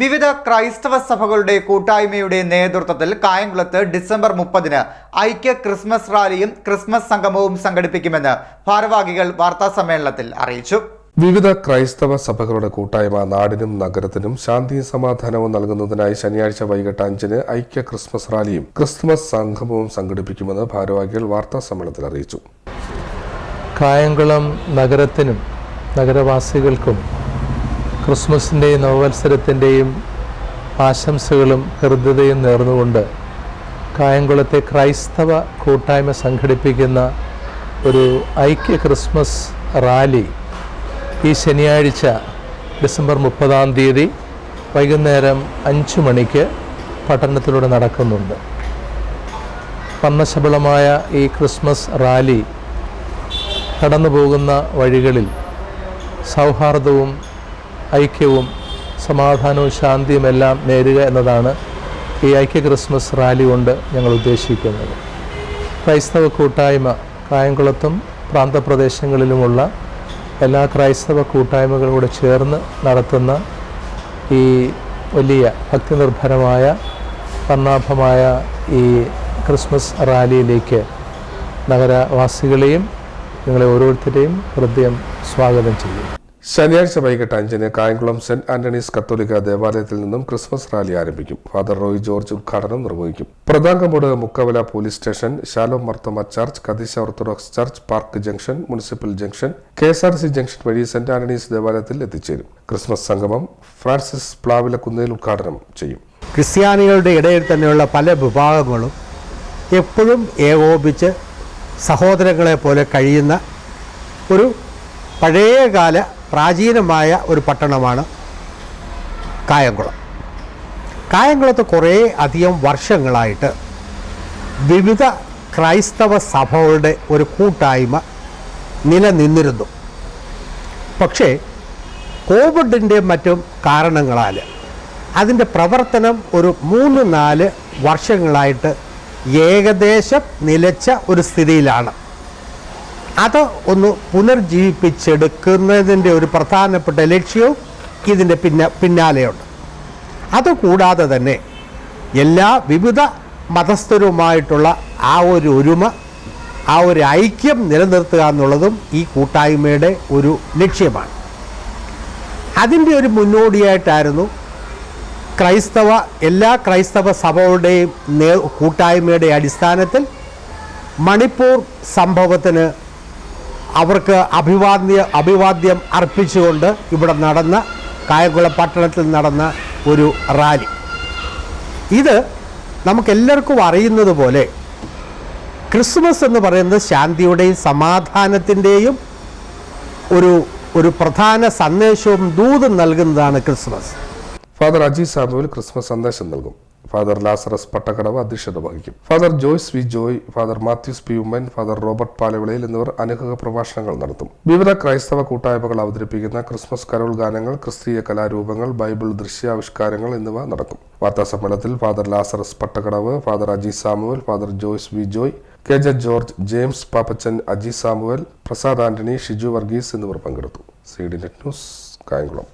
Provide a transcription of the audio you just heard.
വിവിധ ക്രൈസ്തവ സഭകളുടെ കൂട്ടായ്മയുടെ നേതൃത്വത്തിൽ കായംകുളത്ത് ഡിസംബർ മുപ്പതിന് ഐക്യ ക്രിസ്മസ് റാലിയും ക്രിസ്മസ് സംഗമവും സംഘടിപ്പിക്കുമെന്ന് ഭാരവാഹികൾ വാർത്താസമ്മേളനത്തിൽ അറിയിച്ചു. വിവിധ ക്രൈസ്തവ സഭകളുടെ കൂട്ടായ്മ നാടിനും നഗരത്തിനും ശാന്തിയും സമാധാനവും നൽകുന്നതിനായി ശനിയാഴ്ച വൈകിട്ട് അഞ്ചിന് ഐക്യ ക്രിസ്മസ് റാലിയും ക്രിസ്മസ് സംഗമവും സംഘടിപ്പിക്കുമെന്ന് ഭാരവാഹികൾ വാർത്താ സമ്മേളനത്തിൽ അറിയിച്ചു. കായംകുളം നഗരത്തിനും നഗരവാസികൾക്കും ക്രിസ്മസിന്റെയും നവവത്സരത്തിന്റെയും ആശംസകളും ഹൃദ്യതയും നേർന്നുകൊണ്ട് കായംകുളത്തെ ക്രൈസ്തവ കൂട്ടായ്മ സംഘടിപ്പിക്കുന്ന ഒരു ഐക്യ ക്രിസ്മസ് റാലി ഈ ശനിയാഴ്ച ഡിസംബർ മുപ്പതാം തീയതി വൈകുന്നേരം അഞ്ച് മണിക്ക് പട്ടണത്തിലൂടെ നടക്കുന്നുണ്ട്. വർണശബളമായ ഈ ക്രിസ്മസ് റാലി കടന്നു പോകുന്ന വഴികളിൽ സൗഹാർദ്ദവും ഐക്യവും സമാധാനവും ശാന്തിയും എല്ലാം നേരുക എന്നതാണ് ഈ ഐക്യ ക്രിസ്മസ് റാലി കൊണ്ട് ഞങ്ങൾ ഉദ്ദേശിക്കുന്നത്. ക്രൈസ്തവ കൂട്ടായ്മ കായംകുളത്തും പ്രാന്തപ്രദേശങ്ങളിലുമുള്ള എല്ലാ ക്രൈസ്തവ കൂട്ടായ്മകളോട് ചേർന്ന് നടത്തുന്ന ഈ വലിയ ഭക്തിനിർഭരമായ വർണാഭമായ ഈ ക്രിസ്മസ് റാലിയിലേക്ക് നഗരവാസികളെയും നിങ്ങളെ ഓരോരുത്തരെയും ഹൃദയം സ്വാഗതം ചെയ്യും ശനിയാഴ്ച വൈകിട്ട് അഞ്ചിന് കായംകുളം സെന്റ് ആന്റണീസ് കത്തോലിക്ക ദേവാലയത്തിൽ നിന്നും ക്രിസ്മസ് റാലി ആരംഭിക്കും. ഫാദർ റോയ് ജോർജ് ഉദ്ഘാടനം നിർവഹിക്കും. പ്രധാനമോട് മുക്കവല police station Shalom Marthoma church Kadeesha orthodox church park junction municipal junction K S R C junction വഴി സെന്റ് ആന്റണീസ് ദേവാലയത്തിൽ എത്തിച്ചേരും. ക്രിസ്മസ് സംഗമം ഫ്രാൻസിസ് പ്ലാവിലക്കുന്നേൽ ഉദ്ഘാടനം ചെയ്യും. ക്രിസ്ത്യാനികളുടെ ഇടയിൽ തന്നെയുള്ള പല വിഭാഗങ്ങളും എപ്പോഴും ഏകോപിച്ച് സഹോദരങ്ങളെ പോലെ കഴിയുന്ന ഒരു പഴയകാല പ്രാചീനമായ ഒരു പട്ടണമാണ് കായംകുളം. കായംകുളത്ത് കുറേ അധികം വർഷങ്ങളായിട്ട് വിവിധ ക്രൈസ്തവ സഭകളുടെ ഒരു കൂട്ടായ്മ നിലനിന്നിരുന്നു. പക്ഷേ കോവിഡിന്റെ മറ്റും കാരണങ്ങളാൽ അതിന്റെ പ്രവർത്തനം ഒരു മൂന്ന് നാല് വർഷങ്ങളായിട്ട് ഏകദേശം നിലച്ച ഒരു സ്ഥിതിയിലാണ്. അത് ഒന്ന് പുനർജീവിപ്പിച്ചെടുക്കുന്നതിന്റെ ഒരു പ്രധാനപ്പെട്ട ലക്ഷ്യവും ഇതിന്റെ പിന്ന പിന്നാലെയുണ്ട്. അതുകൂടാതെ തന്നെ എല്ലാ വിവിധ മതസ്ഥരുമായിട്ടുള്ള ആ ഒരു ഒരുമ ആ ഒരു ഐക്യം നിലനിർത്തുക എന്നുള്ളതും ഈ കൂട്ടായ്മയുടെ ഒരു ലക്ഷ്യമാണ്. അതിന്റെ ഒരു മുന്നോടിയായിട്ടായിരുന്നു ക്രൈസ്തവ എല്ലാ ക്രൈസ്തവ സഭകളുടെയും കൂട്ടായ്മയുടെ അടിസ്ഥാനത്തിൽ മണിപ്പൂർ സംഭവത്തിന് അവർക്ക് അഭിവാദ്യ അഭിവാദ്യം അർപ്പിച്ചുകൊണ്ട് ഇവിടെ നടന്ന കായംകുളം പട്ടണത്തിൽ നടന്ന ഒരു റാലി. ഇത് നമുക്കെല്ലാവർക്കും അറിയുന്നത് പോലെ ക്രിസ്മസ് എന്ന് പറയുന്നത് ശാന്തിയുടെയും സമാധാനത്തിന്റെയും ഒരു ഒരു പ്രധാന സന്ദേശവും ദൂതും നൽകുന്നതാണ് ക്രിസ്മസ്. ഫാദർ അജി സാബുവിൽ ക്രിസ്മസ് സന്ദേശം നൽകും. ഫാദർ ലാസറസ് പട്ടക്കടവ് അധ്യക്ഷത വഹിക്കും. Father Joyce V Joy father Mathews P Oommen father Robert Palavilayil എന്നിവർ അനുഗ്രഹ പ്രഭാഷണങ്ങൾ നടത്തും. വിവിധ ക്രൈസ്തവ കൂട്ടായ്മകൾ അവതരിപ്പിക്കുന്ന ക്രിസ്മസ് കരോൾ ഗാനങ്ങൾ ക്രിസ്തീയ കലാരൂപങ്ങൾ ബൈബിൾ ദൃശ്യാവിഷ്കാരങ്ങൾ എന്നിവ നടക്കും. വാർത്താ സമ്മേളനത്തിൽ father Lazarus Pattakkadavu father Aji Samuel father Joyce V Joy K J George James Pappachan Aji Samuel Prasad Antony Shiju Varghese എന്നിവർ പങ്കെടുത്തു. C D net news Kayamkulam.